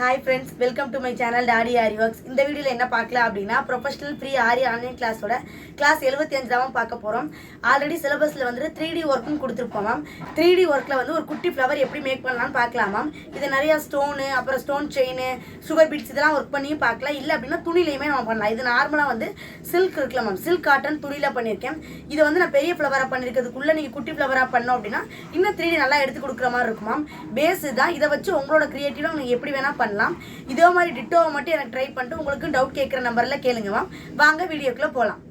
Hi friends welcome to my channel daddy aari works இந்த வீடியோவில் என்ன பார்க்கலாம் அப்படின்னா ப்ரொஃபஷனல் ஃப்ரீ ஆரி ஆன்லைன் கிளாஸோட கிளாஸ் எழுபத்தி அஞ்சு தான் பார்க்க போகிறோம் ஆல்ரெடி சிலபஸில் வந்துட்டு த்ரீ டி ஒர்க்கும் கொடுத்துருப்போம் மேம் த்ரீ டி ஒர்க்கில் வந்து ஒரு குட்டி ஃப்ளவர் எப்படி மேக் பண்ணலாம்னு பார்க்கலாம் மேம் இது நிறையா ஸ்டோனு அப்புறம் ஸ்டோன் செயின் சுகர் பீட்ஸ் இதெல்லாம் ஒர்க் பண்ணியும் பார்க்கலாம். இல்லை அப்படின்னா துணிலையுமே நம்ம பண்ணலாம். இது நார்மலாக வந்து சில்க் இருக்குல்ல மேம் சில்க் காட்டன் துணியில் பண்ணியிருக்கேன். இதை வந்து நான் பெரிய ஃப்ளவராக பண்ணியிருக்கிறதுக்குள்ளே நீங்கள் குட்டி ஃப்ளவராக பண்ணோம் அப்படின்னா இன்னும் த்ரீ டி நல்லா எடுத்து கொடுக்குற மாதிரி இருக்கும் மேம் பேஸ் தான் இதை வச்சு உங்களோட க்ரியேட்டிவாக நீங்கள் எப்படி வேணால் பண்ணலாம். இதே மாதிரி டிட்டோவை மட்டும் எனக்கு ட்ரை பண்ணிட்டு உங்களுக்கு டவுட் கேட்குற நம்பரில் கேளுங்க மேம் வாங்க வீடியோக்குள்ளே போகலாம்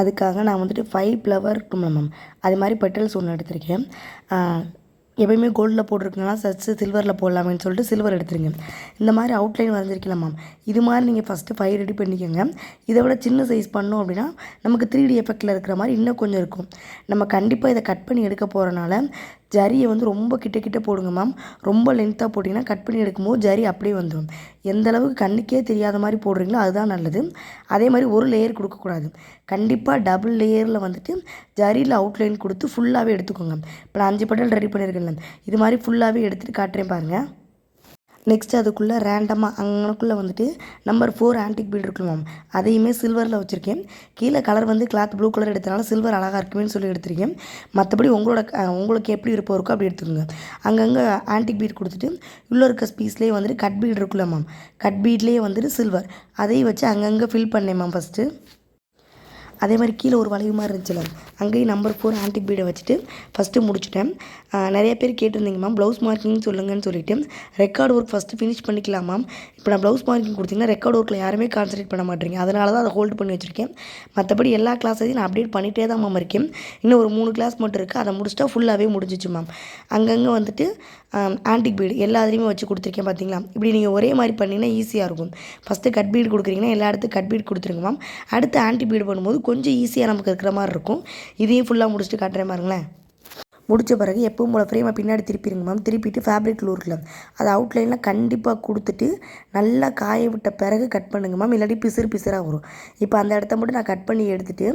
அதுக்காக நான் வந்துட்டு ஃபைவ் ஃப்ளவர் இருக்கும்ல மேம் அது மாதிரி பெட்டல்ஸ் ஒன்று எடுத்திருக்கேன். எப்பயுமே கோல்டில் போட்டிருக்கனால சச்சு சில்வரில் போடலாமேன்னு சொல்லிட்டு சில்வர் எடுத்துருங்க இந்த மாதிரி அவுட்லைன் வரைஞ்சிருக்கலாம் மேம் இது மாதிரி நீங்கள் ஃபஸ்ட்டு ஃபைவ் ரெடி பண்ணிக்கோங்க. இதை விட சின்ன சைஸ் பண்ணோம் அப்படின்னா நமக்கு த்ரீ டி எஃபெக்டில் இருக்கிற மாதிரி இன்னும் கொஞ்சம் இருக்கும். நம்ம கண்டிப்பாக இதை கட் பண்ணி எடுக்க போகிறனால ஜரியை வந்து ரொம்ப கிட்ட கிட்ட போடுங்க மேம் ரொம்ப லென்த்தாக போட்டிங்கன்னா கட் பண்ணி எடுக்கும்போது ஜரி அப்படியே வந்துடும் எந்த அளவுக்கு கண்ணுக்கே தெரியாத மாதிரி போடுறீங்களோ அதுதான் நல்லது. அதே மாதிரி ஒரு லேயர் கொடுக்கக்கூடாது. கண்டிப்பாக டபுள் லேயரில் வந்துட்டு ஜரியில் அவுட்லைன் கொடுத்து ஃபுல்லாகவே எடுத்துக்கோங்க இப்போ நான் அஞ்சு பட்டல் ரெடி பண்ணியிருக்கேன்ல இது மாதிரி ஃபுல்லாகவே எடுத்துகிட்டு காட்டுறேன் பாருங்கள் நெக்ஸ்ட் அதுக்குள்ளே ரேண்டமாக அங்கனக்குள்ளே வந்துட்டு நம்பர் ஃபோர் ஆன்டிக் பீட் இருக்கு மேம் அதையுமே சில்வரில் வச்சுருக்கேன். கீழே கலர் வந்து கிளாத் ப்ளூ கலர் எடுத்தனால சில்வர் அழகாக இருக்குமேன்னு சொல்லி எடுத்திருக்கேன். மற்றபடி உங்களோட உங்களுக்கு எப்படி விருப்பம் இருக்கோ அப்படி எடுத்துக்கோங்க. அங்கங்கே ஆன்டிக் பீட் கொடுத்துட்டு உள்ளே இருக்க ஸ்பீஸ்லேயே வந்துட்டு கட் பீட் இருக்குல்ல மேம் கட் பீட்லேயே வந்துட்டு சில்வர் அதையும் வச்சு அங்கங்கே ஃபில் பண்ணேன் மேம் ஃபஸ்ட்டு அதே மாதிரி கீழே ஒரு வளைவு மாதிரி இருந்துச்சுல அங்கேயும் நம்பர் ஃபோர் ஆன்டிக் பீடை வச்சுட்டு ஃபஸ்ட்டு முடிச்சிட்டேன். நிறைய பேர் கேட்டிருந்தீங்க மேம் ப்ளவுஸ் மார்க்கிங் சொல்லுங்கன்னு சொல்லிட்டு. ரெக்கார்ட் ஒர்க் ஃபஸ்ட்டு ஃபினிஷ் பண்ணிக்கலாம் மேம் இப்போ நான் ப்ளவுஸ் மார்க்கிங் கொடுத்தீங்கன்னா ரெக்கார்ட் ஒர்க்கில் யாருமே கான்சன்ட்ரேட் பண்ண மாட்டேங்க. அதனால தான் அதை ஹோல்டு பண்ணி வச்சுருக்கேன். மற்றபடி எல்லா கிளாஸையும் நான் அப்டேட் பண்ணிகிட்டே தான் மேம் இருக்கேன். இன்னும் ஒரு மூணு கிளாஸ் மட்டும் இருக்குது அதை முடிச்சிட்டா ஃபுல்லாகவே முடிஞ்சிச்சு மேம் அங்கங்கே வந்துட்டு ஆன்டிக் பீடு எல்லா இதுலேயுமே வச்சு கொடுத்துருக்கேன் பார்த்தீங்களா இப்படி நீங்கள் ஒரே மாதிரி பண்ணிங்கன்னா ஈஸியாக இருக்கும். ஃபஸ்ட்டு கட் பீடு கொடுக்குறீங்கன்னா எல்லா இடத்துக்கும் கட் பீடு கொடுத்துருங்க மேம் அடுத்து ஆன்டி பீடு பண்ணும்போது கொஞ்சம் ஈஸியாக நமக்கு இருக்கிற மாதிரி இருக்கும். இதையும் ஃபுல்லாக முடிச்சுட்டு காட்டுறேன் பாருங்களேன். முடித்த பிறகு எப்பவும் போல் ஃப்ரேமை பின்னாடி திருப்பிடுங்க மேம் திருப்பிட்டு ஃபேப்ரிக் லூரில் அது அவுட்லைனில் கண்டிப்பாக கொடுத்துட்டு நல்லா காய விட்ட பிறகு கட் பண்ணுங்க மேம் இல்லாட்டி பிசுறு பிசுறாக வரும். இப்போ அந்த இடத்த மட்டும் நான் கட் பண்ணி எடுத்துகிட்டு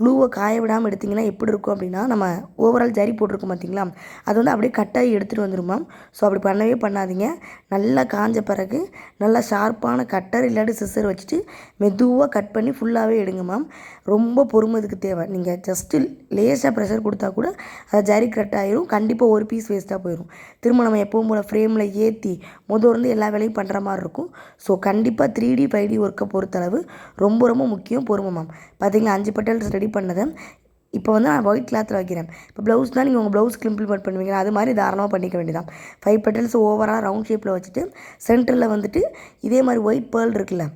க்ளூவை காய விடாமல் எடுத்திங்கன்னா எப்படி இருக்கும் அப்படின்னா நம்ம ஓவரால் ஜரி போட்டிருக்கோம் பார்த்தீங்களா அது வந்து அப்படியே கட்டாகி எடுத்துகிட்டு வந்துடும் மேம் ஸோ அப்படி பண்ணவே பண்ணாதீங்க. நல்லா காஞ்ச பிறகு நல்லா ஷார்ப்பான கட்டர் இல்லாட்டி சிசர் வச்சுட்டு மெதுவாக கட் பண்ணி ஃபுல்லாகவே எடுங்க மேம் ரொம்ப பொறுமை இதுக்கு தேவை. நீங்கள் ஜஸ்ட்டு லேசாக ப்ரெஷர் கொடுத்தா கூட அது ஜரி கட் ஆகிரும் கண்டிப்பாக ஒரு பீஸ் வேஸ்ட்டாக போயிடும் திரும்ப நம்ம எப்பவும் போல் ஃப்ரேமில் ஏற்றி முதல் இருந்து எல்லா வேலையும் பண்ணுற மாதிரி இருக்கும். ஸோ கண்டிப்பாக த்ரீ டி ஃபைவ் டி ஒர்க்கை பொறுத்தளவு ரொம்ப ரொம்ப முக்கியம் பொறுமை மேம் பார்த்தீங்களா அஞ்சு பட்டல் ரெடி பண்ணதை. இப்போ வந்து நான் ஒயிட் கிளாத்தில் வைக்கிறேன். இப்போ ப்ளவுஸ் தான் நீங்கள் உங்கள் ப்ளவுஸ்க்கு இம்ப்ளிமெண்ட் பண்ணுவீங்க அது மாதிரி தாராளமாக பண்ணிக்க வேண்டியதான் ஃபைவ் பெட்டல்ஸ் ஓவராக ரவுண்ட் ஷேப்பில் வச்சுட்டு சென்டரில் வந்துட்டு இதே மாதிரி ஒயிட் பேர்ல் இருக்குல்ல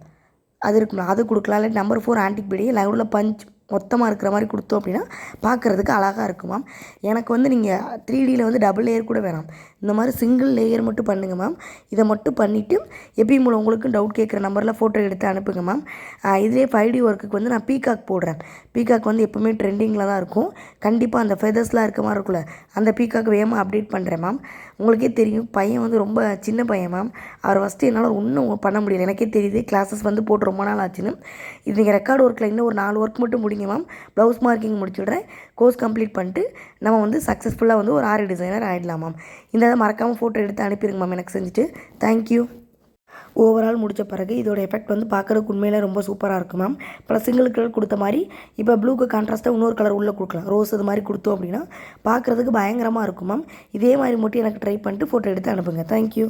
அது இருக்கும்ல அது கொடுக்கலாம். இல்லை நம்பர் ஃபோர் ஆன்டிக் பீடி நடுவில் பஞ்ச் மொத்தமாக இருக்கிற மாதிரி கொடுத்தோம் அப்படின்னா பார்க்குறதுக்கு அழகாக இருக்குமா எனக்கு வந்து நீங்கள் த்ரீ டியில் வந்து டபுள் லேயர் கூட வேணாம். இந்த மாதிரி சிங்கிள் லேயர் மட்டும் பண்ணுங்கள் மேம் இதை மட்டும் பண்ணிவிட்டு எப்பயும் மூலம் உங்களுக்கு டவுட் கேட்குற நம்பரில் ஃபோட்டோ எடுத்து அனுப்புங்க மேம் இதே ஃபைவ் டி ஒர்க்குக்கு வந்து நான் பீகாக் போடுறேன். பீகாக் வந்து எப்போவுமே ட்ரெண்டிங்கில் தான் இருக்கும். கண்டிப்பாக அந்த ஃபெதர்ஸ்லாம் இருக்க மாதிரி இருக்குல்ல அந்த பீகாக் வேகமாக அப்டேட் பண்ணுறேன் மேம் உங்களுக்கே தெரியும் பையன் வந்து ரொம்ப சின்ன பையன் மேம் அவர் ஃபஸ்ட்டு என்னால் ஒன்றும் பண்ண முடியல. எனக்கே தெரியுது கிளாஸஸ் வந்து போட்டு ரொம்ப நாள் ஆச்சுன்னு. இது நீங்கள் ரெக்கார்டு ஒர்க்கில் இன்னும் ஒரு நாலு ஒர்க் மட்டும் முடியும் முடிங்க மேம் ப்ளவுஸ் மார்க்கிங் முடிச்சுடுறேன். கோர்ஸ் கம்ப்ளீட் பண்ணிட்டு நம்ம வந்து சக்ஸஸ்ஃபுல்லாக வந்து ஒரு ஆறு டிசைனர் ஆகிடலாம் மேம் இந்த மறக்காமல் ஃபோட்டோ எடுத்து அனுப்பிடுங்க மேம் எனக்கு செஞ்சுட்டு. தேங்க்யூ ஓவரால் முடித்த பிறகு இதோட எஃபெக்ட் வந்து பார்க்குறதுக்கு உண்மையிலே ரொம்ப சூப்பராக இருக்கும் மேம் ப்ளஸ் சிங்கிள் கலர் கொடுத்த மாதிரி இப்போ ப்ளூக்கு கான்ட்ராஸ்ட்டாக இன்னொரு கலர் உள்ளே கொடுக்கலாம். ரோஸ் இது மாதிரி கொடுத்தோம் அப்படின்னா பார்க்குறதுக்கு பயங்கரமாக இருக்கும் மேம் இதே மாதிரி மட்டும் எனக்கு ட்ரை பண்ணிட்டு ஃபோட்டோ எடுத்து அனுப்புங்க. தேங்க்யூ